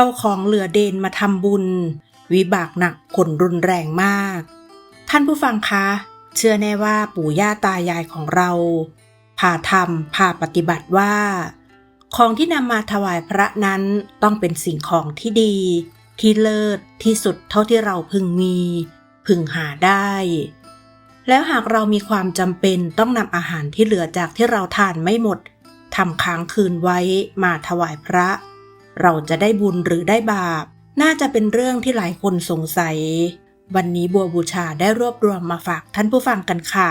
เอาของเหลือเดนมาทำบุญ วิบากหนักผลรุนแรงมาก ท่านผู้ฟังคะ เชื่อแน่ว่าปู่ย่าตายายของเราพาทำพาปฏิบัติว่า ของที่นำมาถวายพระนั้นต้องเป็นสิ่งของที่ดี ที่เลิศที่สุดเท่าที่เราพึงมี พึงหาได้ แล้วหากเรามีความจำเป็นต้องนำอาหารที่เหลือจากที่เราทานไม่หมดทำค้างคืนไว้มาถวายพระ เราจะได้บุญหรือได้บาป น่าจะเป็นเรื่องที่หลายคนสงสัย วันนี้บัวบูชาได้รวบรวมมาฝากท่านผู้ฟังกันค่ะ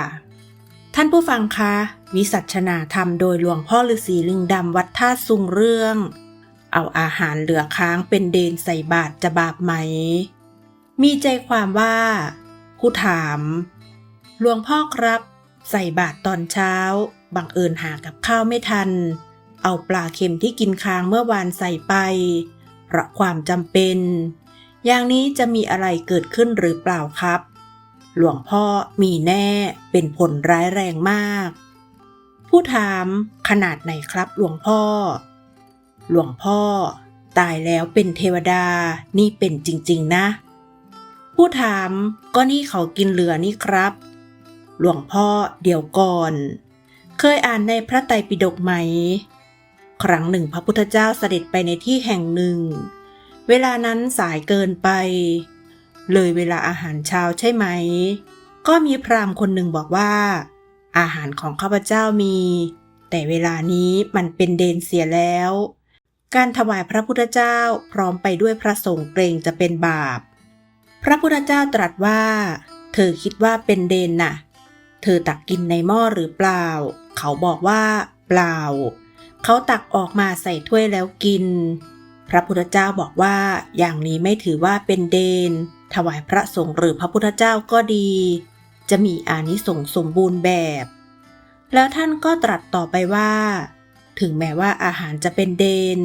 ท่านผู้ฟังคะ วิสัชนาธรรมโดยหลวงพ่อฤาษีลิงดำวัดท่าซุงเรื่อง เอาอาหารเหลือค้างเป็นเดนใส่บาตรจะบาปไหม มีใจความว่าผู้ถามหลวงพ่อครับ ใส่บาตรตอนเช้า บังเอิญหากับข้าวไม่ทัน เอาปลาเค็มที่กินค้างเมื่อวานใส่ไป เพราะความจำเป็น อย่างนี้จะมีอะไรเกิดขึ้นหรือเปล่าครับ หลวงพ่อมีแน่เป็นผลร้ายแรงมาก ผู้ถามขนาดไหนครับหลวงพ่อ หลวงพ่อ ตายแล้วเป็นเทวดานี่เป็นจริง ๆ นะ ผู้ถามก็นี่เขากินเหลือนี่ครับ หลวงพ่อเดี๋ยวก่อนเคยอ่านในพระไตรปิฎกไหม ครั้งหนึ่งพระพุทธเจ้าเสด็จไปในที่แห่งหนึ่ง เวลานั้นสายเกินไป เลยเวลาอาหารเช้าใช่ไหม ก็มีพราหมณ์คนหนึ่งบอกว่า อาหารของข้าพเจ้ามี แต่เวลานี้มันเป็นเดนเสียแล้ว การถวายพระพุทธเจ้าพร้อมไปด้วยพระสงฆ์เกรงจะเป็นบาป พระพุทธเจ้าตรัสว่า เธอคิดว่าเป็นเดนน่ะ เธอตักกินในหม้อหรือเปล่า เขาบอกว่า เปล่า เขาตักออกมาใส่ถ้วยแล้วกิน พระพุทธเจ้าบอกว่า อย่างนี้ไม่ถือว่าเป็นเดน ถวายพระสงฆ์หรือพระพุทธเจ้าก็ดี จะมีอานิสงส์สมบูรณ์แบบ แล้วท่านก็ตรัสต่อไปว่า ถึงแม้ว่าอาหารจะเป็นเดน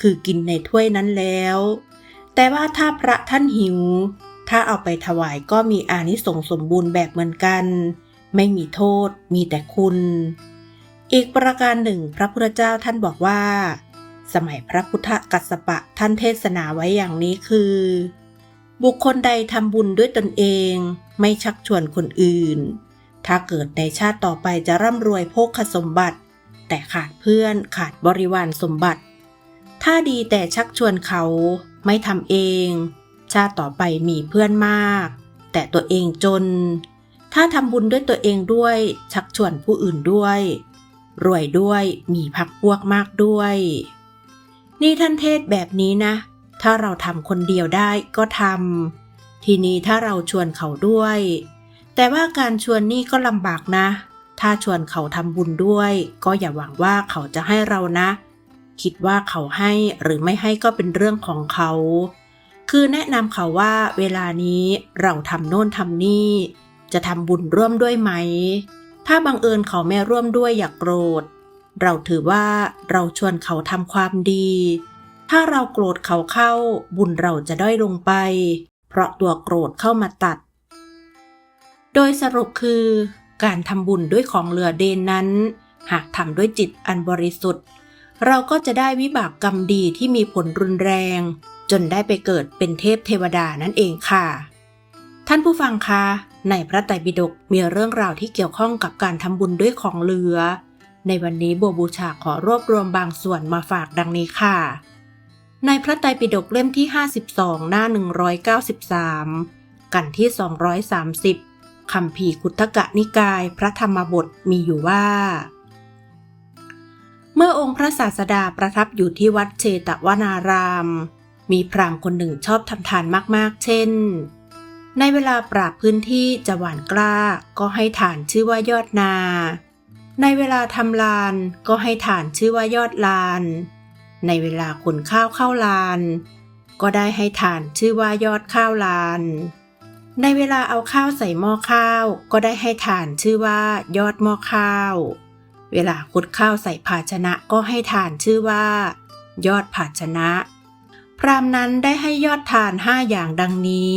คือกินในถ้วยนั้นแล้ว แต่ว่าถ้าพระท่านหิว ถ้าเอาไปถวายก็มีอานิสงส์สมบูรณ์แบบเหมือนกัน ไม่มีโทษ มีแต่คุณ อีกประการหนึ่ง พระพุทธเจ้าท่านบอกว่า สมัยพระพุทธกัสสปะท่านเทศนาไว้อย่างนี้คือ บุคคลใดทำบุญด้วยตนเอง ไม่ชักชวนคนอื่น ถ้าเกิดในชาติต่อไปจะร่ำรวยโภคสมบัติ แต่ขาดเพื่อนขาดบริวารสมบัติ ถ้าดีแต่ชักชวนเขาไม่ทำเอง ชาติต่อไปมีเพื่อนมาก แต่ตัวเองจน ถ้าทำบุญด้วยตัวเองด้วยชักชวนผู้อื่นด้วย รวยด้วยมีพักพวกมากด้วย นี่ท่านเทศแบบนี้นะ ถ้าเราทำคนเดียวได้ก็ทำทีนี้ถ้าเราชวนเขาด้วย แต่ว่าการชวนนี่ก็ลำบากนะ ถ้าชวนเขาทำบุญด้วย ก็อย่าหวังว่าเขาจะให้เรานะ คิดว่าเขาให้หรือไม่ให้ก็เป็นเรื่องของเขา คือแนะนำเขาว่าเวลานี้เราทำโน่นทำนี่ จะทำบุญร่วมด้วยไหม ถ้าบังเอิญเขาไม่ร่วมด้วยอย่ากโกรธ เราถือว่าเราชวนเขาทำความดี ถ้าเราโกรธเขาเข้า บุญเราจะด้อยลงไป เพราะตัวโกรธเข้ามาตัด โดยสรุปคือ การทำบุญด้วยของเหลือเดนนั้น หากทำด้วยจิตอันบริสุทธิ์ เราก็จะได้วิบากกรรมดีที่มีผลรุนแรง จนได้ไปเกิดเป็นเทพเทวดานั่นเองค่ะ ท่านผู้ฟังคะ ในพระไตรปิฎกมีเรื่องราวที่เกี่ยวข้องกับการทำบุญด้วยของเหลือ ในวันนี้บัวบูชาขอรวบรวมบางส่วนมาฝากดังนี้ค่ะ ในพระไตรปิฎกเล่มที่ 52 หน้า 193 กันที่ 230คำพีคุทกะนิกาย พระธรรมบทมีอยู่ว่า เมื่อองค์พระศาสดาประทับอยู่ที่วัดเชตวนาราม มีพราหมณ์คนหนึ่งชอบทำทานมากๆ เช่น ในเวลาปราบพื้นที่จะหวานกล้า ก็ให้ฐานชื่อว่ายอดนา ในเวลาทำลานก็ให้ฐานชื่อว่ายอดลาน ในเวลาขนข้าวเข้าลาน ก็ได้ให้ฐานชื่อว่ายอดข้าวลาน ในเวลาเอาข้าวใส่หม้อข้าว ก็ได้ให้ฐานชื่อว่ายอดหม้อข้าว เวลาคุดข้าวใส่ภาชนะก็ให้ฐานชื่อว่า ยอดภาชนะ พราหมณ์นั้นได้ให้ยอดทานห้าอย่างดังนี้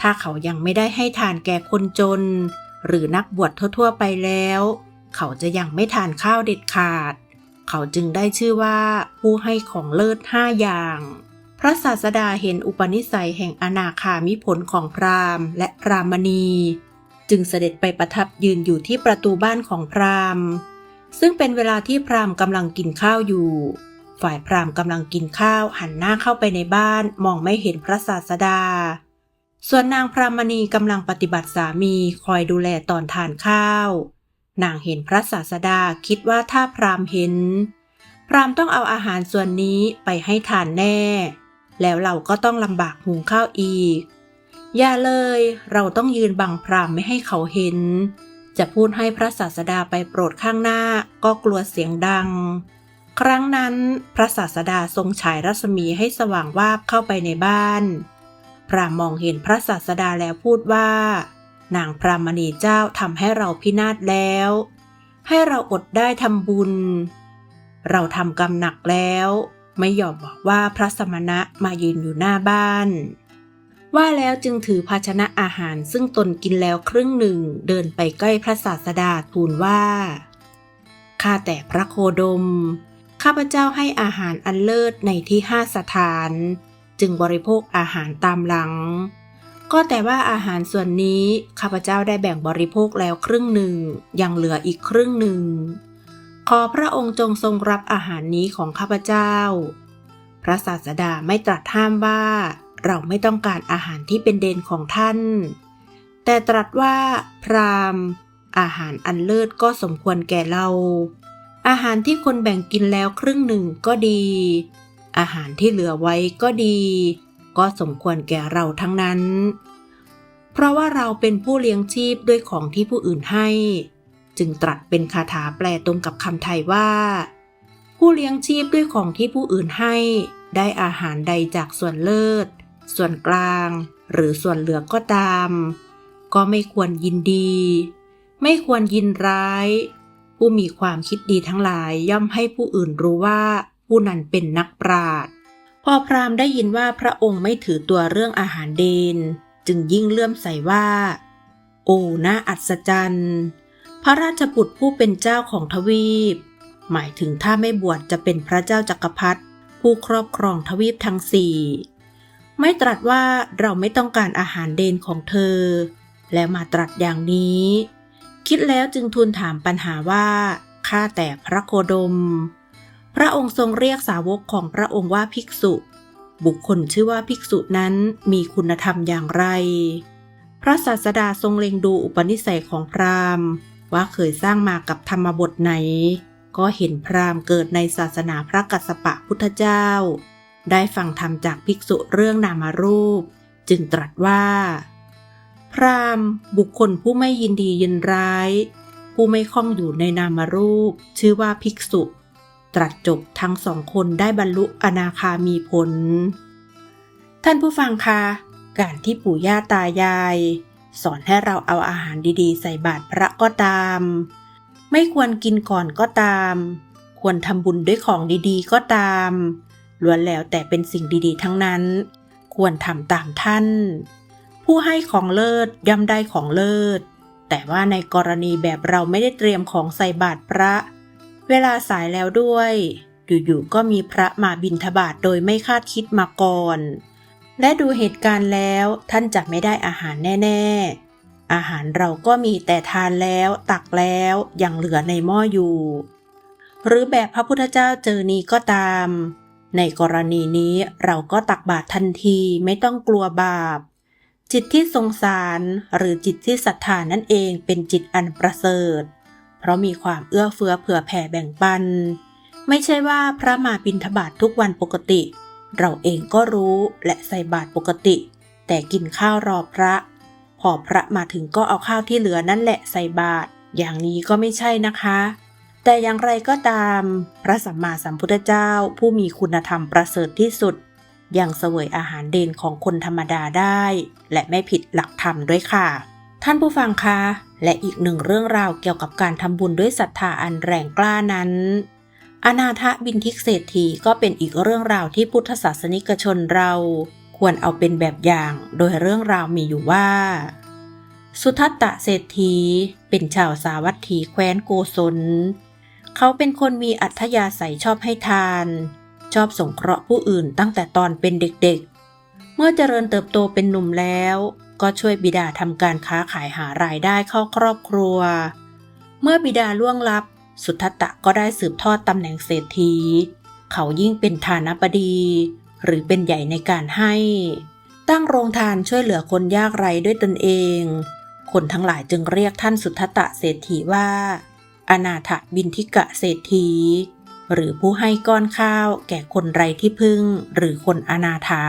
ถ้าเขายังไม่ได้ให้ทานแก่คนจน หรือนักบวชทั่วๆไปแล้ว เขาจะยังไม่ทานข้าวเด็ดขาด เขาจึงได้ชื่อว่าผู้ให้ของเลิศห้าอย่าง พระศาสดาเห็นอุปนิสัยแห่งอนาคามิผลของพราหมณ์ และพรามณี จึงเสด็จไปประทับยืนอยู่ที่ประตูบ้านของพราหมณ์ ซึ่งเป็นเวลาที่พราหมณ์กำลังกินข้าวอยู่ฝ่ายพราหมณ์กำลังกินข้าวหันหน้าเข้าไปในบ้านมองไม่เห็นพระศาสดา ส่วนนางพรามณีกำลังปฏิบัติสามีคอยดูแลตอนทานข้าว นางเห็นพระศาสดาคิดว่าถ้าพรามเห็น พรามต้องเอาอาหารส่วนนี้ไปให้ทานแน่ แล้วเราก็ต้องลำบากหุงข้าวอีก อย่าเลยเราต้องยืนบังพรามไม่ให้เขาเห็น จะพูดให้พระศาสดาไปโปรดข้างหน้าก็กลัวเสียงดัง ครั้งนั้นพระศาสดาทรงฉายรัศมีให้สว่างวาบเข้าไปในบ้าน พระมองเห็นพระศาสดาแล้วพูดว่า นางพรามณีเจ้าทำให้เราพินาศแล้ว ให้เราอดได้ทำบุญ เราทำกรรมหนักแล้ว ไม่ยอมบอกว่าพระสมณะมายืนอยู่หน้าบ้าน ว่าแล้วจึงถือภาชนะอาหารซึ่งตนกินแล้วครึ่งหนึ่งเดินไปใกล้พระศาสดาทูลว่าข้าแต่พระโคดม ข้าพเจ้าให้อาหารอันเลิศในที่ห้าสถาน จึงบริโภคอาหารตามหลัง ก็แต่ว่าอาหารส่วนนี้ข้าพเจ้าได้แบ่งบริโภคแล้วครึ่งหนึ่งยังเหลืออีกครึ่งหนึ่ง ขอพระองค์จงทรงรับอาหารนี้ของข้าพเจ้า พระศาสดาไม่ตรัสห้ามว่า เราไม่ต้องการอาหารที่เป็นเดนของท่าน แต่ตรัสว่าพรามอาหารอันเลิศก็สมควรแก่เรา อาหารที่คนแบ่งกินแล้วครึ่งหนึ่งก็ดี อาหารที่เหลือไว้ก็ดี ก็สมควรแก่เราทั้งนั้น เพราะว่าเราเป็นผู้เลี้ยงชีพด้วยของที่ผู้อื่นให้ จึงตรัสเป็นคาถาแปลตรงกับคำไทยว่า ผู้เลี้ยงชีพด้วยของที่ผู้อื่นให้ ได้อาหารใดจากส่วนเลิศ ส่วนกลาง หรือส่วนเหลือก็ตาม ก็ไม่ควรยินดี ไม่ควรยินร้าย ผู้มีความคิดดีทั้งหลายย่อมให้ผู้อื่นรู้ว่า ผู้นั้นเป็นนักปราชญ์พอพราหมณ์ได้ยินว่าพระองค์ไม่ถือตัวเรื่องอาหารเดน จึงยิ่งเลื่อมใสว่า โอ้น่าอัศจรรย์ พระราชบุตรผู้เป็นเจ้าของทวีป หมายถึงถ้าไม่บวชจะเป็นพระเจ้าจักรพรรดิผู้ครอบครองทวีปทั้งสี่ไม่ตรัสว่าเราไม่ต้องการอาหารเดนของเธอ แล้วมาตรัสอย่างนี้ คิดแล้วจึงทูลถามปัญหาว่าข้าแต่พระโคดม พระองค์ทรงเรียกสาวกของพระองค์ว่าภิกษุ บุคคลชื่อว่าภิกษุนั้นมีคุณธรรมอย่างไร พระศาสดาทรงเล็งดูอุปนิสัยของพราหมณ์ ว่าเคยสร้างมากับธรรมบทไหน ก็เห็นพราหมณ์เกิดในศาสนาพระกัสสปะพุทธเจ้า ได้ฟังธรรมจากภิกษุเรื่องนามารูป จึงตรัสว่า พราหมณ์ บุคคลผู้ไม่ยินดียินร้าย ผู้ไม่คล้องอยู่ในนามารูป ชื่อว่าภิกษุ ตรัสจบทั้งสองคนได้บรรลุอนาคามีผล ท่านผู้ฟังคะการที่ปู่ย่าตายาย สอนให้เราเอาอาหารดีๆ ใส่บาตรพระก็ตาม ไม่ควรกินก่อนก็ตาม ควรทำบุญด้วยของดีๆ ก็ตามล้วนแล้วแต่เป็นสิ่งดีๆ ทั้งนั้น ควรทำตามท่าน ผู้ให้ของเลิศย่อมได้ของเลิศ แต่ว่าในกรณีแบบเราไม่ได้เตรียมของใส่บาตรพระ เวลาสายแล้วด้วย อยู่ๆก็มีพระมาบิณฑบาตโดยไม่คาดคิดมาก่อน และดูเหตุการณ์แล้วท่านจะไม่ได้อาหารแน่ๆ อาหารเราก็มีแต่ทานแล้วตักแล้วยังเหลือในหม้ออยู่ หรือแบบพระพุทธเจ้าเจอนี้ก็ตาม ในกรณีนี้เราก็ตักบาตรทันทีไม่ต้องกลัวบาปจิตที่สงสารหรือจิตที่ศรัทธานั่นเองเป็นจิตอันประเสริฐ เพราะมีความเอื้อเฟื้อเผื่อแผ่แบ่งปัน ไม่ใช่ว่าพระมาบิณฑบาตททุกวันปกติ เราเองก็รู้และใส่บาตรปกติ แต่กินข้าวรอพระ พอพระมาถึงก็เอาข้าวที่เหลือนั่นแหละใส่บาตรอย่างนี้ก็ไม่ใช่นะคะ แต่อย่างไรก็ตาม พระสัมมาสัมพุทธเจ้าผู้มีคุณธรรมประเสริฐที่สุด ยังเสวยอาหารเด่นของคนธรรมดาได้ และไม่ผิดหลักธรรมด้วยค่ะ ท่านผู้ฟังคะ และอีกหนึ่งเรื่องราวเกี่ยวกับการทำบุญด้วยศรัทธาอันแรงกล้านั้น อนาถบินทิกเศรษฐีก็เป็นอีกเรื่องราวที่พุทธศาสนิกชนเรา ควรเอาเป็นแบบอย่าง โดยเรื่องราวมีอยู่ว่า สุทัตตะเศรษฐีเป็นชาวสาวัตถีแคว้นโกศล เขาเป็นคนมีอัธยาศัยชอบให้ทาน ชอบสงเคราะห์ผู้อื่นตั้งแต่ตอนเป็นเด็กๆ เมื่อเจริญเติบโตเป็นหนุ่มแล้ว ก็ช่วยบิดาทำการค้าขายหารายได้เข้าครอบครัว เมื่อบิดาล่วงลับ สุทัตตะก็ได้สืบทอดตำแหน่งเศรษฐี เขายิ่งเป็นฐานบดี หรือเป็นใหญ่ในการให้ ตั้งโรงทานช่วยเหลือคนยากไร้ด้วยตนเอง คนทั้งหลายจึงเรียกท่านสุทัตตะเศรษฐีว่า อนาถบินทิกะเศรษฐี หรือผู้ให้ก้อนข้าวแก่คนไร้ที่พึ่ง หรือคนอนาถา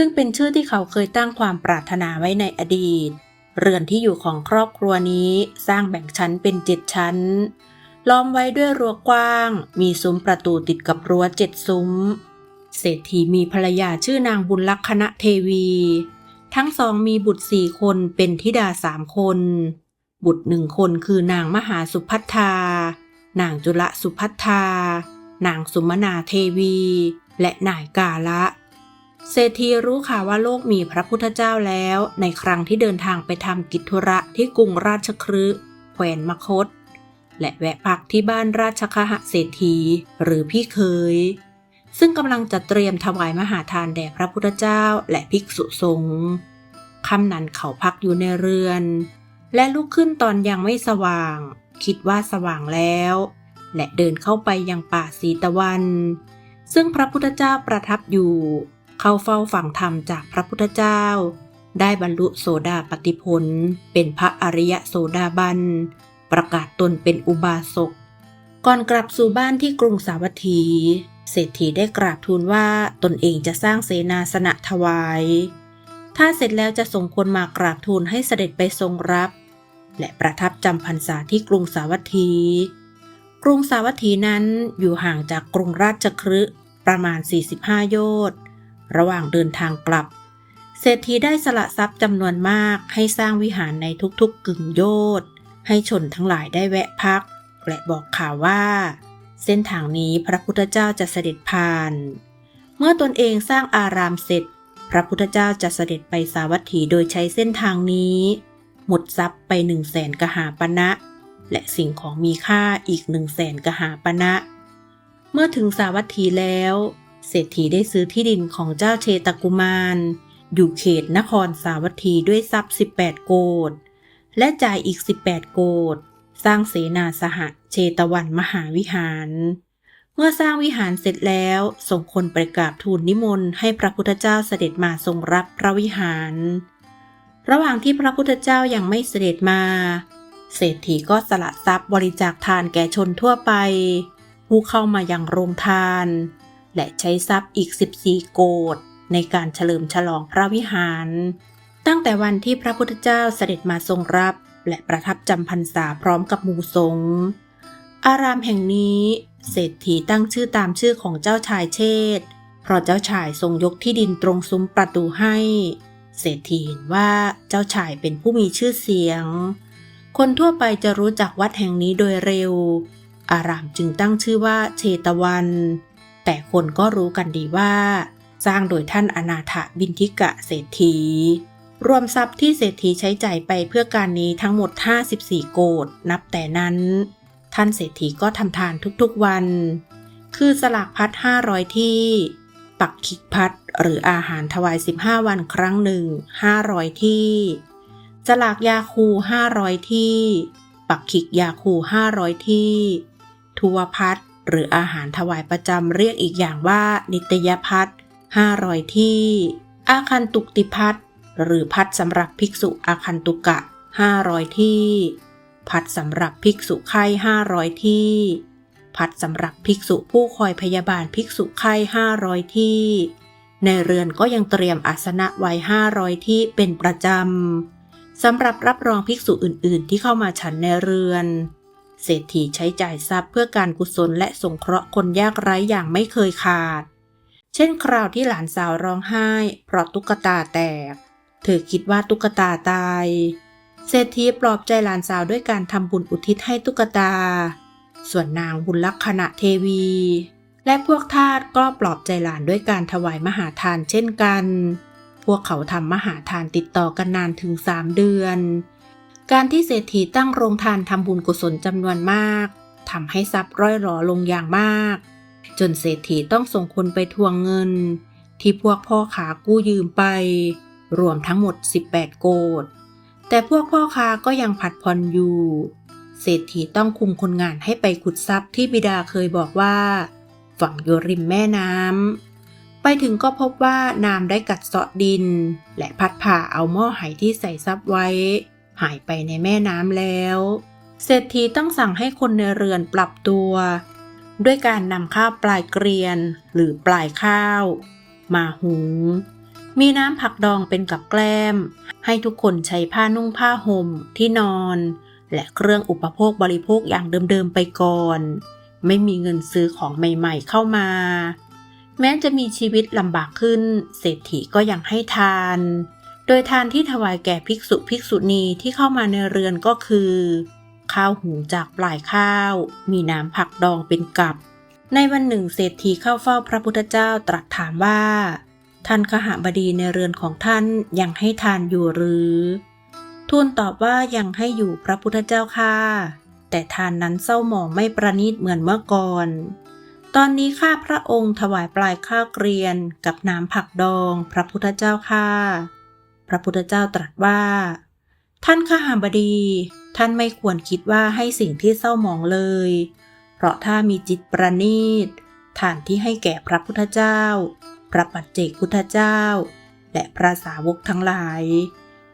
ซึ่งเป็นชื่อที่เขาเคยตั้งความปรารถนาไว้ในอดีต เรือนที่อยู่ของครอบครัวนี้สร้างแบ่งชั้นเป็นเจ็ดชั้น ล้อมไว้ด้วยรั้วกว้าง มีซุ้มประตูติดกับรั้วเจ็ดซุ้ม เศรษฐีมีภรรยาชื่อนางบุญลักษณะเทวี ทั้งสองมีบุตรสี่คนเป็นธิดาสามคน บุตรหนึ่งคนคือนางมหาสุพัทธา นางจุลสุพัทธา นางสุมนาเทวี และนายกาละ เศรษฐีรู้ข่าวว่าโลกมีพระพุทธเจ้าแล้ว ในครั้งที่เดินทางไปทำกิจธุระที่กรุงราชคฤห์แคว้นมคต และแวะพักที่บ้านราชคหเศรษฐีหรือพี่เคย ซึ่งกำลังจะเตรียมถวายมหาทานแด่พระพุทธเจ้าและภิกษุสงฆ์คำนั้นเขาพักอยู่ในเรือน และลุกขึ้นตอนยังไม่สว่าง คิดว่าสว่างแล้ว และเดินเข้าไปยังป่าสีตะวัน ซึ่งพระพุทธเจ้าประทับอยู่ เข้าเฝ้าฟังธรรมจากพระพุทธเจ้า ได้บรรลุโสดาปติผลเป็นพระอริยโสดาบัน ประกาศตนเป็นอุบาสก ก่อนกลับสู่บ้านที่กรุงสาวัตถี เศรษฐีได้กราบทูลว่าตนเองจะสร้างเสนาสนะถวาย ถ้าเสร็จแล้วจะส่งคนมากราบทูลให้เสด็จไปทรงรับ และประทับจำพรรษาที่กรุงสาวัตถีกรุงสาวัตถีนั้นอยู่ห่างจากกรุงราชคฤห์ประมาณ 45 โยชน์ ระหว่างเดินทางกลับ เศรษฐีได้สละทรัพย์จำนวนมากให้สร้างวิหารในทุกๆกึ่งโยชน์ให้ชนทั้งหลายได้แวะพัก และบอกข่าวว่า เส้นทางนี้พระพุทธเจ้าจะเสด็จผ่าน เมื่อตนเองสร้างอารามเสร็จ พระพุทธเจ้าจะเสด็จไปสาวัตถีโดยใช้เส้นทางนี้ หมดทรัพย์ไปหนึ่งแสนกหาปณะและสิ่งของมีค่าอีกหนึ่งแสนกหาปณะเมื่อถึงสาวัตถีแล้ว เศรษฐีได้ซื้อที่ดินของเจ้าเชตกุมาร อยู่เขตนครสาวัตถีด้วยทรัพย์ 18 โกดและจ่ายอีก 18 โกดสร้างเสนาสหเชตวันมหาวิหาร เมื่อสร้างวิหารเสร็จแล้วส่งคนไปกราบทูลนิมนต์ให้พระพุทธเจ้าเสด็จมาทรงรับพระวิหาร ระหว่างที่พระพุทธเจ้ายังไม่เสด็จมา เศรษฐีก็สละทรัพย์บริจาคทานแก่ชนทั่วไป ผู้เข้ามายังโรงทาน และใช้ทรัพย์อีก 14 โกดในการเฉลิมฉลองพระวิหาร ตั้งแต่วันที่พระพุทธเจ้าเสด็จมาทรงรับ และประทับจำพรรษาพร้อมกับหมู่สงฆ์อารามแห่งนี้เศรษฐีตั้งชื่อตามชื่อของเจ้าชายเชษฐ์เพราะเจ้าชายทรงยกที่ดินตรงซุ้มประตูให้ เศรษฐีเห็นว่าเจ้าชายเป็นผู้มีชื่อเสียง คนทั่วไปจะรู้จักวัดแห่งนี้โดยเร็ว อารามจึงตั้งชื่อว่าเชตวัน แต่คนก็รู้กันดีว่า สร้างโดยท่านอนาถบินทิกะเศรษฐี รวมทรัพย์ที่เศรษฐีใช้ใจ่ายไปเพื่อการนี้ทั้งหมด 54 โกดนับแต่นั้น ท่านเศรษฐีก็ทำทานทุกๆวัน คือสลากพัด 500 ที่ ปักขิกพัดหรืออาหารถวาย 15 วันครั้งหนึ่ง 500 ที่ สลากยาคู 500 ที่ ปักขิกยาคู 500 ที่ทุวพัด หรืออาหารถวายประจำเรียกอีกอย่างว่า นิตยพัด500ที่ อาคันตุกติพัดหรือพัดสำหรับภิกษุอาคันตุกะ500ที่ พัดสำหรับภิกษุไข้500ที่ พัดสำหรับภิกษุผู้คอยพยาบาลภิกษุไข้500ที่ ในเรือนก็ยังเตรียมอาสนะไว้500ที่เป็นประจำสำหรับรับรองภิกษุอื่น ๆ ที่เข้ามาฉันในเรือน เศรษฐีใช้จ่ายทรัพย์เพื่อการกุศลและสงเคราะห์คนยากไร้อย่างไม่เคยขาด เช่นคราวที่หลานสาวร้องไห้ เพราะตุ๊กตาแตก เธอคิดว่าตุ๊กตาตาย เศรษฐีปลอบใจหลานสาวด้วยการทำบุญอุทิศให้ตุ๊กตา ส่วนนางบุญลักษณะเทวี และพวกทาสก็ปลอบใจหลานด้วยการถวายมหาทานเช่นกัน พวกเขาทำมหาทานติดต่อกันนานถึงสามเดือน การที่เศรษฐีตั้งโรงทานทำบุญกุศลจำนวนมากทำให้ทรัพย์ร่อยหรอลงอย่างมาก จนเศรษฐีต้องส่งคนไปทวงเงิน ที่พวกพ่อขากู้ยืมไป รวมทั้งหมด 18 โกดแต่พวกพ่อค้าก็ยังผัดผ่อนอยู่ เศรษฐีต้องคุมคนงานให้ไปขุดทรัพย์ที่บิดาเคยบอกว่า ฝังอยู่ริมแม่น้ำ ไปถึงก็พบว่าน้ำได้กัดเซาะดิน และพัดผ่าเอาหม้อไหที่ใส่ทรัพย์ไว้ หายไปในแม่น้ำแล้ว เศรษฐีต้องสั่งให้คนในเรือนปรับตัว ด้วยการนำข้าวปลายเกรียนหรือปลายข้าว มาหุง มีน้ำผักดองเป็นกับแกล้ม ให้ทุกคนใช้ผ้านุ่งผ้าห่มที่นอน และเครื่องอุปโภคบริโภคอย่างเดิมๆไปก่อน ไม่มีเงินซื้อของใหม่ๆเข้ามา แม้จะมีชีวิตลำบากขึ้น เศรษฐีก็ยังให้ทาน โดยทานที่ถวายแก่ภิกษุภิกษุณีที่เข้ามาในเรือนก็คือ ข้าวหุงจากปลายข้าว มีน้ำผักดองเป็นกับ ในวันหนึ่งเศรษฐีเข้าเฝ้าพระพุทธเจ้าตรัสถามว่า ท่านขหบดีในเรือนของท่านยังให้ทานอยู่หรือทูลตอบว่ายังให้อยู่พระพุทธเจ้าค่ะ แต่ทานนั้นเศร้าหมองไม่ประณีตเหมือนเมื่อก่อน ตอนนี้ข้าพระองค์ถวายปลายข้าวเกรียนกับน้ำผักดองพระพุทธเจ้าค่ะ พระพุทธเจ้าตรัสว่า ท่านขหาบดี ท่านไม่ควรคิดว่าให้สิ่งที่เศร้าหมองเลย เพราะถ้ามีจิตประณีตทานที่ให้แก่พระพุทธเจ้า พระปัจเจกพุทธเจ้า และพระสาวกทั้งหลาย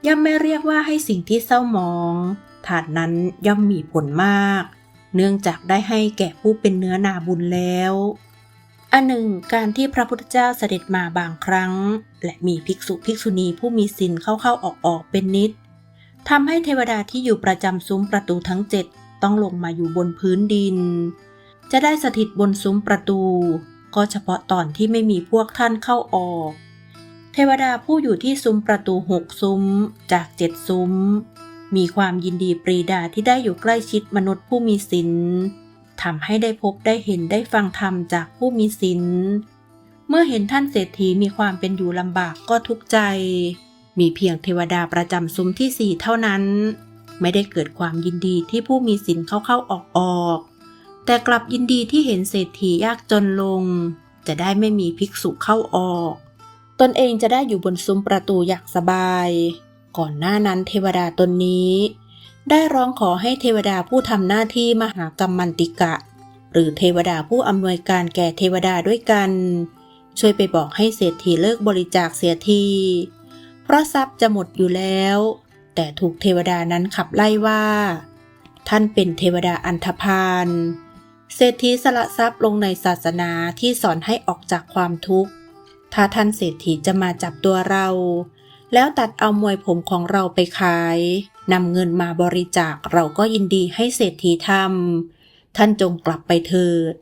ย่อมไม่เรียกว่าให้สิ่งที่เศร้าหมองทานนั้นย่อมมีผลมาก เนื่องจากได้ให้แก่ผู้เป็นเนื้อนาบุญแล้ว อันหนึ่งการที่พระพุทธเจ้าเสด็จมาบางครั้ง และมีภิกษุภิกษุณีผู้มีศีลเข้าๆออกๆเป็นนิดทำให้เทวดาที่อยู่ประจำซุ้มประตูทั้งเจ็ดต้องลงมาอยู่บนพื้นดิน จะได้สถิตบนซุ้มประตู ก็เฉพาะตอนที่ไม่มีพวกท่านเข้าออก เทวดาผู้อยู่ที่ซุ้มประตูหกซุ้มจากเจ็ดซุ้ม มีความยินดีปรีดาที่ได้อยู่ใกล้ชิดมนุษย์ผู้มีศีล ทำให้ได้พบได้เห็นได้ฟังธรรมจากผู้มีศีล เมื่อเห็นท่านเศรษฐีมีความเป็นอยู่ลำบากก็ทุกข์ใจ มีเพียงเทวดาประจำซุ้มที่สี่เท่านั้น ไม่ได้เกิดความยินดีที่ผู้มีศีลเข้าๆออกๆแต่กลับยินดีที่เห็นเศรษฐียากจนลง จะได้ไม่มีภิกษุเข้าออก ตนเองจะได้อยู่บนซุ้มประตูอย่างสบาย ก่อนหน้านั้นเทวดาตนนี้ ได้ร้องขอให้เทวดาผู้ทำหน้าที่มหากรรมมันติกะ หรือเทวดาผู้อำนวยการแก่เทวดาด้วยกัน ช่วยไปบอกให้เศรษฐีเลิกบริจาคเสียที เพราะทรัพย์จะหมดอยู่แล้ว แต่ถูกเทวดานั้นขับไล่ว่า ท่านเป็นเทวดาอันธพาลเศรษฐีสละทรัพย์ลงในศาสนาที่สอนให้ออกจากความทุกข์ ถ้าท่านเศรษฐีจะมาจับตัวเรา แล้วตัดเอามวยผมของเราไปขายนำเงินมาบริจาคเราก็ยินดีให้เศรษฐีทำท่านจงกลับไปเถิด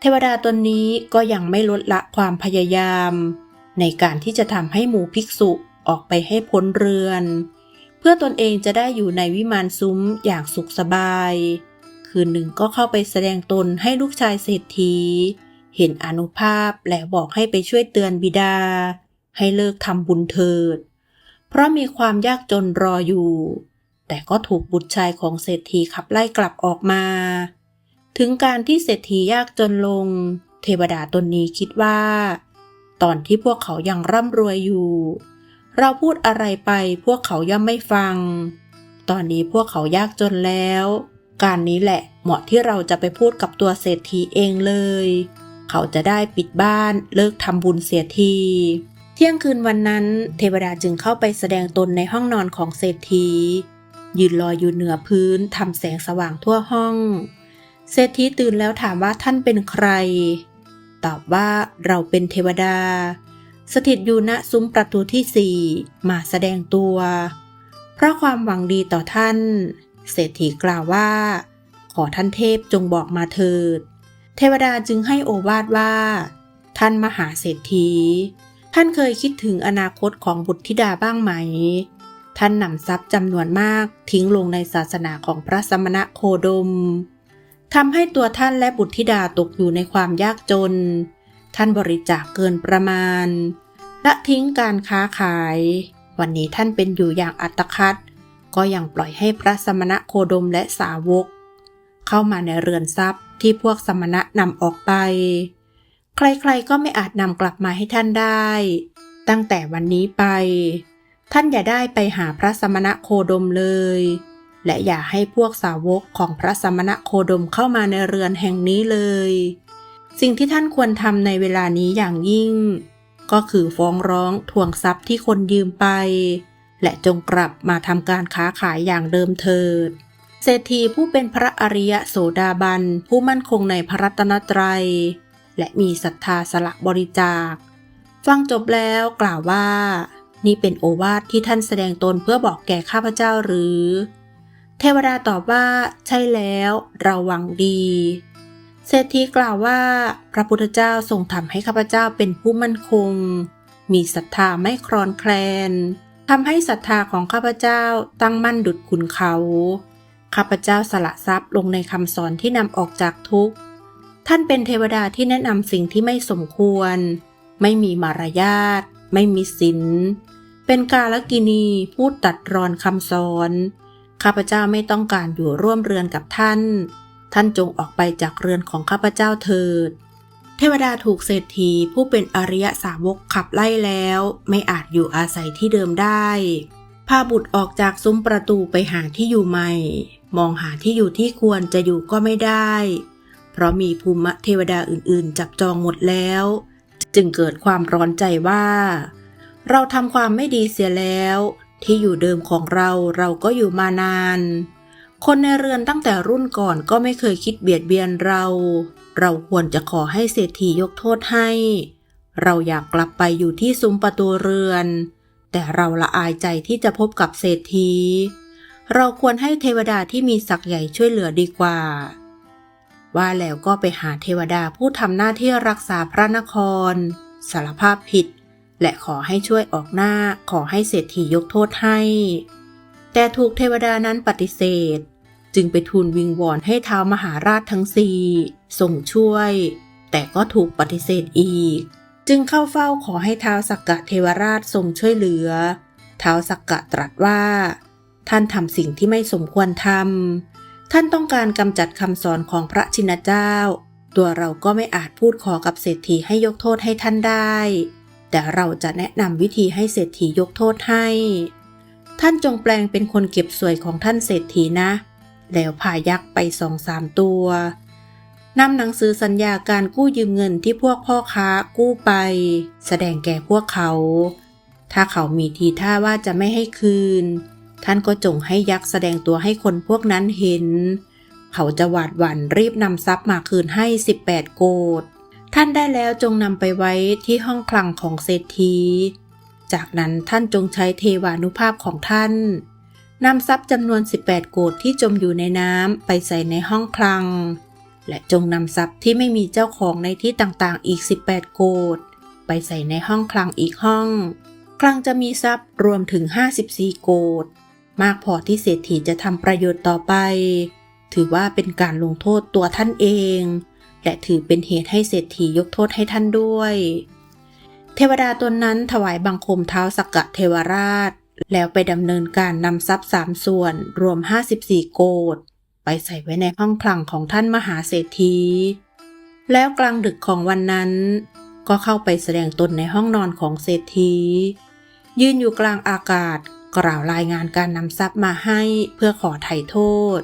เทวดาตนนี้ก็ยังไม่ลดละความพยายาม ในการที่จะทำให้หมู่ภิกษุออกไปให้พ้นเรือน เพื่อตนเองจะได้อยู่ในวิมานซุ้มอย่างสุขสบาย คืนหนึ่งก็เข้าไปแสดงตนให้ลูกชายเศรษฐี เห็นอนุภาพและบอกให้ไปช่วยเตือนบิดา ให้เลิกทำบุญเถิด เพราะมีความยากจนรออยู่ แต่ก็ถูกบุตรชายของเศรษฐีขับไล่กลับออกมา ถึงการที่เศรษฐียากจนลง เทวดาตนนี้คิดว่า ตอนที่พวกเขายังร่ำรวยอยู่ เราพูดอะไรไปพวกเขาย่อมไม่ฟัง ตอนนี้พวกเขายากจนแล้ว การนี้แหละเหมาะที่เราจะไปพูดกับตัวเศรษฐีเองเลย เขาจะได้ปิดบ้านเลิกทำบุญเสียที เที่ยงคืนวันนั้นเทวดาจึงเข้าไปแสดงตนในห้องนอนของเศรษฐี ยืนลอยอยู่เหนือพื้นทำแสงสว่างทั่วห้อง เศรษฐีตื่นแล้วถามว่าท่านเป็นใคร ตอบว่าเราเป็นเทวดา สถิตอยู่ณซุ้มประตูที่สี่มาแสดงตัว เพราะความหวังดีต่อท่าน เศรษฐีกล่าวว่า ขอท่านเทพจงบอกมาเถิด เทวดาจึงให้โอวาทว่า ท่านมหาเศรษฐี ท่านเคยคิดถึงอนาคตของบุตรธิดาบ้างไหม ท่านนำทรัพย์จำนวนมากทิ้งลงในศาสนาของพระสมณะโคดมทำให้ตัวท่านและบุตรธิดาตกอยู่ในความยากจน ท่านบริจาคเกินประมาณและทิ้งการค้าขาย วันนี้ท่านเป็นอยู่อย่างอัตคัด ก็ยังปล่อยให้พระสมณะโคดมและสาวก เข้ามาในเรือนทรัพย์ที่พวกสมณะนำออกไป ใครๆก็ไม่อาจนำกลับมาให้ท่านได้ ตั้งแต่วันนี้ไป ท่านอย่าได้ไปหาพระสมณะโคดมเลย และอย่าให้พวกสาวกของพระสมณะโคดมเข้ามาในเรือนแห่งนี้เลย สิ่งที่ท่านควรทำในเวลานี้อย่างยิ่ง ก็คือฟ้องร้องทวงทรัพย์ที่คนยืมไป และจงกลับมาทำการค้าขายอย่างเดิมเถิดเศรษฐีผู้เป็นพระอริยโสดาบันผู้มั่นคงในพระรัตนตรัย และมีศรัทธาสละบริจาค ฟังจบแล้วกล่าวว่า นี่เป็นโอวาทที่ท่านแสดงตนเพื่อบอกแก่ข้าพเจ้าหรือ เทวดาตอบว่าใช่แล้วเราหวังดี เศรษฐีกล่าวว่า พระพุทธเจ้าทรงทำให้ข้าพเจ้าเป็นผู้มั่นคง มีศรัทธาไม่คลอนแคลนทำให้ศรัทธาของข้าพเจ้าตั้งมั่นดุจขุนเขา ข้าพเจ้าสละทรัพย์ลงในคำสอนที่นำออกจากทุกข์ ท่านเป็นเทวดาที่แนะนำสิ่งที่ไม่สมควร ไม่มีมารยาท ไม่มีศีล เป็นกาลกินีพูดตัดรอนคำสอน ข้าพเจ้าไม่ต้องการอยู่ร่วมเรือนกับท่าน ท่านจงออกไปจากเรือนของข้าพเจ้าเถิด เทวดาถูกเศรษฐีผู้เป็นอริยสาวกขับไล่แล้ว ไม่อาจอยู่อาศัยที่เดิมได้ พาบุตรออกจากซุ้มประตูไปหาที่อยู่ใหม่ มองหาที่อยู่ที่ควรจะอยู่ก็ไม่ได้ เพราะมีภูมิเทวดาอื่นๆ จับจองหมดแล้ว จึงเกิดความร้อนใจว่า เราทำความไม่ดีเสียแล้ว ที่อยู่เดิมของเราเราก็อยู่มานาน คนในเรือนตั้งแต่รุ่นก่อนก็ไม่เคยคิดเบียดเบียนเรา เราควรจะขอให้เศรษฐียกโทษให้ เราอยากกลับไปอยู่ที่ซุ้มประตูเรือน แต่เราละอายใจที่จะพบกับเศรษฐีเราควรให้เทวดาที่มีศักย์ใหญ่ช่วยเหลือดีกว่า ว่าแล้วก็ไปหาเทวดาผู้ทำหน้าที่รักษาพระนคร สารภาพผิด และขอให้ช่วยออกหน้าขอให้เศรษฐียกโทษให้ แต่ถูกเทวดานั้นปฏิเสธ จึงไปทูลวิงวอนให้เท้ามหาราชทั้งสี่ส่งช่วย แต่ก็ถูกปฏิเสธอีก จึงเข้าเฝ้าขอให้เท้าวสักกะเทวราชทรงช่วยเหลือเท้าวสักกะตรัสว่า ท่านทำสิ่งที่ไม่สมควรทำ ท่านต้องการกำจัดคำสอนของพระชินเจ้า ตัวเราก็ไม่อาจพูดขอกับเศรษฐีให้ยกโทษให้ท่านได้ แต่เราจะแนะนำวิธีให้เศรษฐียกโทษให้ ท่านจงแปลงเป็นคนเก็บสวยของท่านเศรษฐีนะ แล้วพายักษ์ไปสองสามตัวนำหนังสือสัญญาการกู้ยืมเงินที่พวกพ่อค้ากู้ไป แสดงแก่พวกเขา ถ้าเขามีทีท่าว่าจะไม่ให้คืน ท่านก็จงให้ยักษ์แสดงตัวให้คนพวกนั้นเห็น เขาจะหวาดหวั่นรีบนำทรัพย์มาคืนให้ 18 โกดท่านได้แล้วจงนำไปไว้ที่ห้องคลังของเศรษฐี จากนั้นท่านจงใช้เทวานุภาพของท่านนำทรัพย์จำนวน 18 โกดที่จมอยู่ในน้ำไปใส่ในห้องคลัง และจงนำทรัพย์ที่ไม่มีเจ้าของในที่ต่างๆ อีก 18 โกดไปใส่ในห้องคลังอีกห้อง คลังจะมีทรัพย์รวมถึง 54 โกด มากพอที่เศรษฐีจะทำประโยชน์ต่อไป ถือว่าเป็นการลงโทษตัวท่านเอง และถือเป็นเหตุให้เศรษฐียกโทษให้ท่านด้วย เทวดาตนนั้นถวายบังคมเท้าสักกะเทวราช แล้วไปดำเนินการนำทรัพย์สามส่วนรวม 54 โกดไปใส่ไว้ในห้องคลังของท่านมหาเศรษฐี แล้วกลางดึกของวันนั้น ก็เข้าไปแสดงตนในห้องนอนของเศรษฐี ยืนอยู่กลางอากาศ กล่าวรายงานการนำทรัพย์มาให้เพื่อขอไถ่โทษ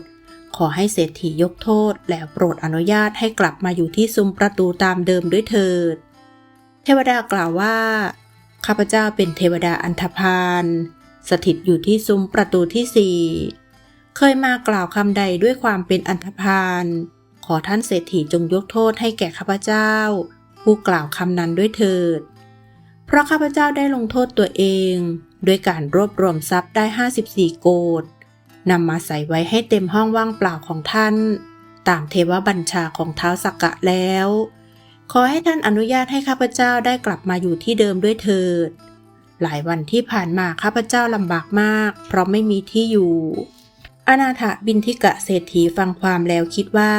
ขอให้เศรษฐียกโทษแล้วโปรดอนุญาตให้กลับมาอยู่ที่ซุ้มประตูตามเดิมด้วยเถิด เทวดากล่าวว่า ข้าพเจ้าเป็นเทวดาอันธพาลสถิตอยู่ที่ซุ้มประตูที่สี่เคยมากล่าวคำใดด้วยความเป็นอันธพาลขอท่านเศรษฐีจงยกโทษให้แก่ข้าพเจ้า ผู้กล่าวคำนั้นด้วยเถิด เพราะข้าพเจ้าได้ลงโทษตัวเองด้วยการรวบรวมทรัพย์ได้ 54 โกดนำมาใส่ไว้ให้เต็มห้องว่างเปล่าของท่าน ตามเทวบัญชาของเท้าวสักกะแล้ว ขอให้ท่านอนุญาตให้ข้าพเจ้าได้กลับมาอยู่ที่เดิมด้วยเถิด หลายวันที่ผ่านมาข้าพเจ้าลำบากมาก เพราะไม่มีที่อยู่ อนาถบินทิกะเศรษฐีฟังความแล้วคิดว่า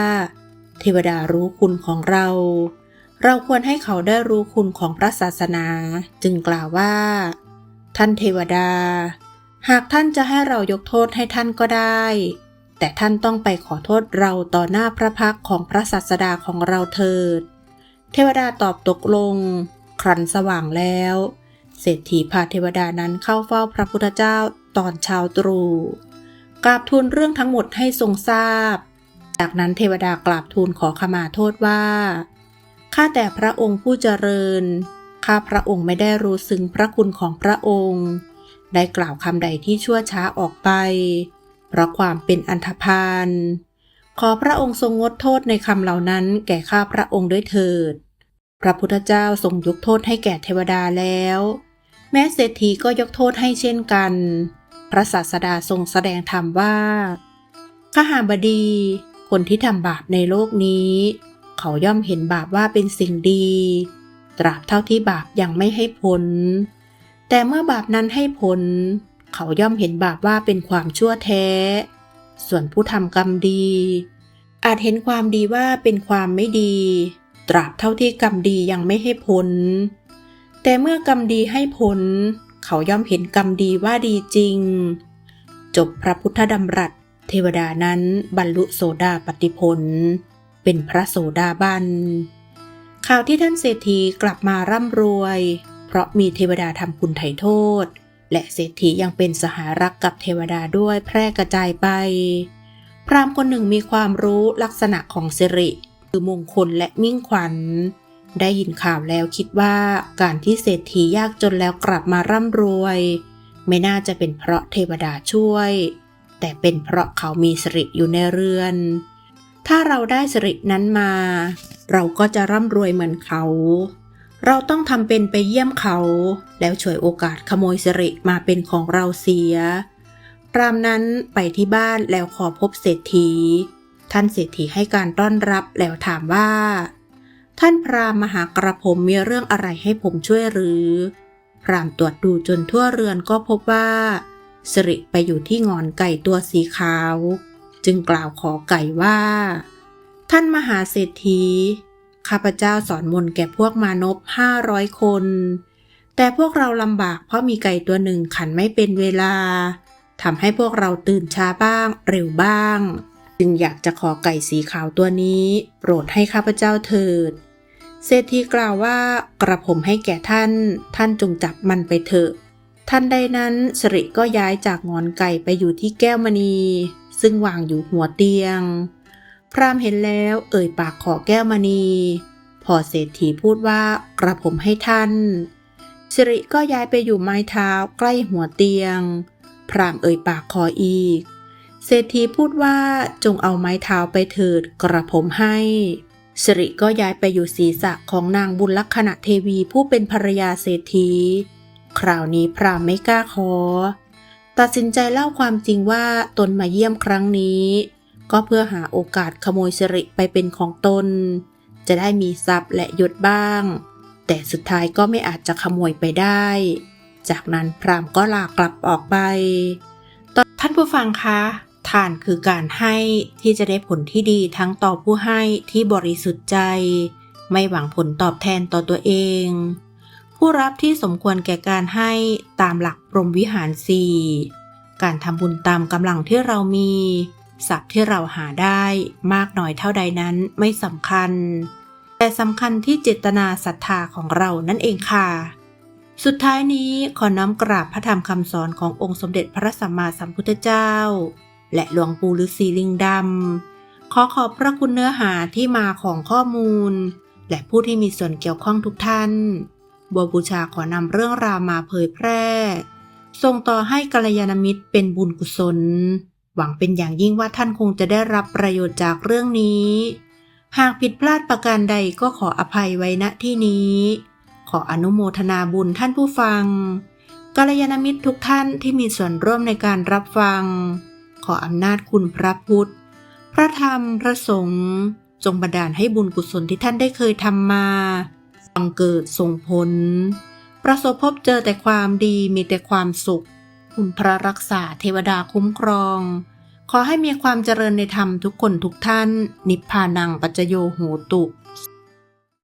เทวดารู้คุณของเรา เราควรให้เขาได้รู้คุณของพระศาสนา จึงกล่าวว่า ท่านเทวดา หากท่านจะให้เรายกโทษให้ท่านก็ได้ แต่ท่านต้องไปขอโทษเราต่อหน้าพระพักของพระศาสดาของเราเถิด เทวดาตอบตกลง ครันสว่างแล้ว เศรษฐีพาเทวดานั้นเข้าเฝ้าพระพุทธเจ้าตอนเช้าตรู่กราบทูลเรื่องทั้งหมดให้ทรงทราบ จากนั้นเทวดากราบทูลขอขมาโทษว่า ข้าแต่พระองค์ผู้เจริญ ข้าพระองค์ไม่ได้รู้ซึ้งพระคุณของพระองค์ ได้กล่าวคำใดที่ชั่วช้าออกไป เพราะความเป็นอันธพาล ขอพระองค์ทรงงดโทษในคำเหล่านั้นแก่ข้าพระองค์ด้วยเถิด พระพุทธเจ้าทรงยกโทษให้แก่เทวดาแล้ว แม้เศรษฐีก็ยกโทษให้เช่นกัน พระศาสดาทรงแสดงธรรมว่าขหาบดี คนที่ทำบาปในโลกนี้ เขาย่อมเห็นบาปว่าเป็นสิ่งดี ตราบเท่าที่บาปยังไม่ให้ผล แต่เมื่อบาปนั้นให้ผล เขาย่อมเห็นบาปว่าเป็นความชั่วแท้ ส่วนผู้ทำกรรมดี อาจเห็นความดีว่าเป็นความไม่ดี ตราบเท่าที่กรรมดียังไม่ให้ผล แต่เมื่อกรรมดีให้ผล เขาย่อมเห็นกรรมดีว่าดีจริง จบพระพุทธดำรัสเทวดานั้นบรรลุโสดาปติผล เป็นพระโสดาบัน ข่าวที่ท่านเศรษฐีกลับมาร่ำรวย เพราะมีเทวดาทำคุณไถ่โทษ และเศรษฐียังเป็นสหารักกับเทวดาด้วยแพร่กระจายไป พราหมณ์คนหนึ่งมีความรู้ลักษณะของสิริ คือมงคลและมิ่งขวัญ ได้ยินข่าวแล้วคิดว่าการที่เศรษฐียากจนแล้วกลับมาร่ำรวย ไม่น่าจะเป็นเพราะเทวดาช่วย แต่เป็นเพราะเขามีสิริอยู่ในเรือน ถ้าเราได้สิรินั้นมา เราก็จะร่ำรวยเหมือนเขา เราต้องทำเป็นไปเยี่ยมเขา แล้วฉวยโอกาสขโมยสิริมาเป็นของเราเสีย พรามนั้นไปที่บ้านแล้วขอพบเศรษฐี ท่านเศรษฐีให้การต้อนรับแล้วถามว่า ท่านพรามมหากระผมมีเรื่องอะไรให้ผมช่วยหรือ พรามตรวจดูจนทั่วเรือนก็พบว่าสิริไปอยู่ที่งอนไก่ตัวสีขาว จึงกล่าวขอไก่ว่า ท่านมหาเศรษฐี ข้าพเจ้าสอนมนต์แก่พวกมานพห้าร้อยคน แต่พวกเราลำบากเพราะมีไก่ตัวหนึ่งขันไม่เป็นเวลาทำให้พวกเราตื่นช้าบ้างเร็วบ้าง จึงอยากจะขอไก่สีขาวตัวนี้ โปรดให้ข้าพเจ้าเถิด เศรษฐีกล่าวว่ากระผมให้แก่ท่าน ท่านจงจับมันไปเถอะ ท่านใดนั้นสริก็ย้ายจากงอนไก่ไปอยู่ที่แก้วมณี ซึ่งวางอยู่หัวเตียง พรามเห็นแล้วเอ่ยปากขอแก้วมณี พอเศรษฐีพูดว่ากระผมให้ท่าน สิริก็ย้ายไปอยู่ไม้เท้าใกล้หัวเตียง พรามเอ่ยปากขออีก เศรษฐีพูดว่าจงเอาไม้เท้าไปเถิดกระผมให้สิริก็ย้ายไปอยู่ศีรษะของนางบุญลักษณะเทวีผู้เป็นภรรยาเศรษฐี คราวนี้พรามไม่กล้าขอ ตัดสินใจเล่าความจริงว่าตนมาเยี่ยมครั้งนี้ ก็เพื่อหาโอกาสขโมยสิริไปเป็นของตน จะได้มีทรัพย์และยศบ้าง แต่สุดท้ายก็ไม่อาจจะขโมยไปได้ จากนั้นพรามก็ลากลับออกไปตอนท่านผู้ฟังคะทานคือการให้ที่จะได้ผลที่ดีทั้งต่อผู้ให้ที่บริสุทธิ์ใจ ไม่หวังผลตอบแทนต่อตัวเอง ผู้รับที่สมควรแก่การให้ตามหลักพรมวิหารสี่การทำบุญตามกำลังที่เรามีทรัพย์ที่เราหาได้มากน้อยเท่าใดนั้นไม่สำคัญ แต่สำคัญที่เจตนาศรัทธาของเรานั่นเองค่ะ สุดท้ายนี้ขอน้อมกราบพระธรรมคำสอนขององค์สมเด็จพระสัมมาสัมพุทธเจ้า และหลวงปู่ฤาษีลิงดำขอขอบพระคุณเนื้อหาที่มาของข้อมูล และผู้ที่มีส่วนเกี่ยวข้องทุกท่าน บัวบูชาขอนำเรื่องราวมาเผยแพร่ส่งต่อให้กัลยาณมิตรเป็นบุญกุศล หวังเป็นอย่างยิ่งว่าท่านคงจะได้รับประโยชน์จากเรื่องนี้ หากผิดพลาดประการใดก็ขออภัยไว้ณที่นี้ ขออนุโมทนาบุญท่านผู้ฟังกัลยาณมิตรทุกท่านที่มีส่วนร่วมในการรับฟัง ขออำนาจคุณพระพุทธ พระธรรมพระสงฆ์จงบันดาลให้บุญกุศลที่ท่านได้เคยทำมา บังเกิดส่งผล ประสบพบเจอแต่ความดีมีแต่ความสุข คุณพระรักษาเทวดาคุ้มครอง ขอให้มีความเจริญในธรรมทุกคนทุกท่าน นิพพานังปัจจโยโหตุ